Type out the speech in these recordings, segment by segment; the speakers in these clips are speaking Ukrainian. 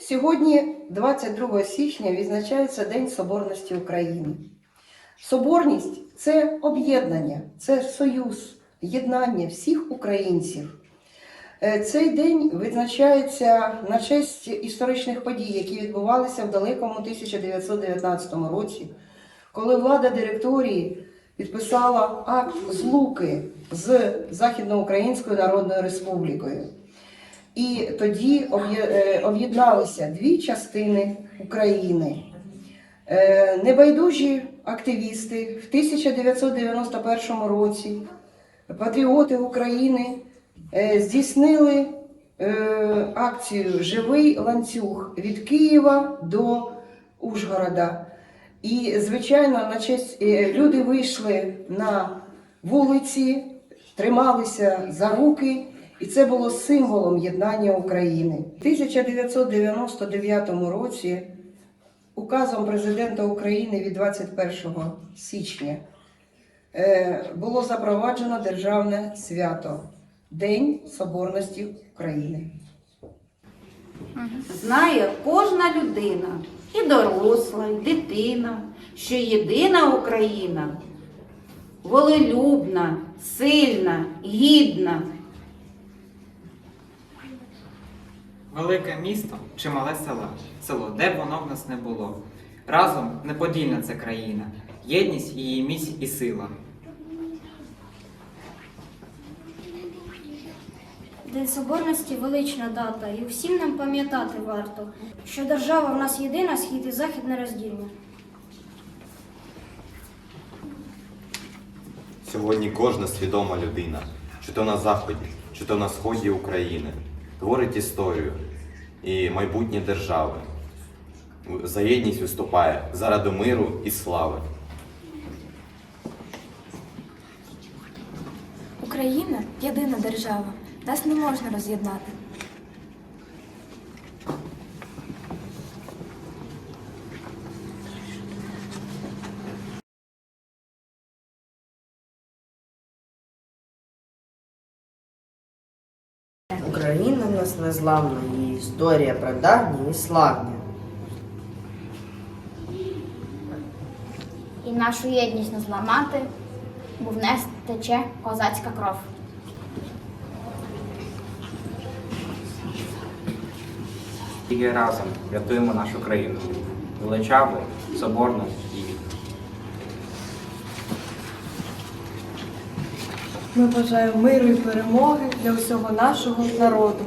Сьогодні, 22 січня, відзначається День Соборності України. Соборність це об'єднання, це союз, єднання всіх українців. Е, Цей день відзначається на честь історичних подій, які відбувалися в далекому 1919 році, коли влада директорії підписала акт злуки з Західноукраїнською Народною Республікою. І тоді е, об'єдналися дві частини України. Е, Небайдужі активісти в 1991 році, патріоти України, е, здійснили акцію Живий ланцюг від Києва до Ужгорода. І, звичайно, на честь люди вийшли на вулиці, трималися за руки, і це було символом єднання України. У 1999 році указом президента України від 21 січня е, було запроваджено державне свято День Соборності України. Знає кожна людина, і доросла, і дитина, що єдина Україна волелюбна, сильна, гідна. Велике місто чи мале село, село, де б воно в нас не було. Разом неподільна це країна, єдність її міць і сила. День Соборності велична дата, і всім нам пам'ятати варто, що держава в нас єдина, схід і захід нероздільна. Сьогодні кожна свідома людина, чи то на заході, чи то на сході України, творить історію і майбутнє держави. За єдність виступає заради миру і слави. Україна єдина держава. Нас не можна роз'єднати. Україна в нас незламна, її історія прадавня і славня. І нашу єдність не зламати, бо в нас тече козацька кров. Тільки разом рятуємо нашу країну. Величаву, соборну і Ми бажаємо миру і перемоги для усього нашого народу.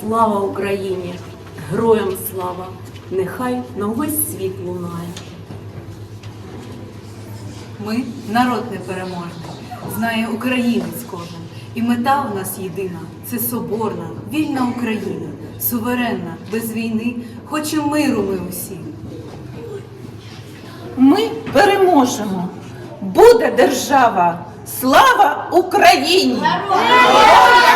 Слава Україні! Героям слава! Нехай на увесь світ лунає. Ми народ непереможний, знає українець кожен. І мета в нас єдина це соборна, вільна Україна, суверенна, без війни, хоче миру ми усі. Ми переможемо. Буде держава. Слава Україні! Слава!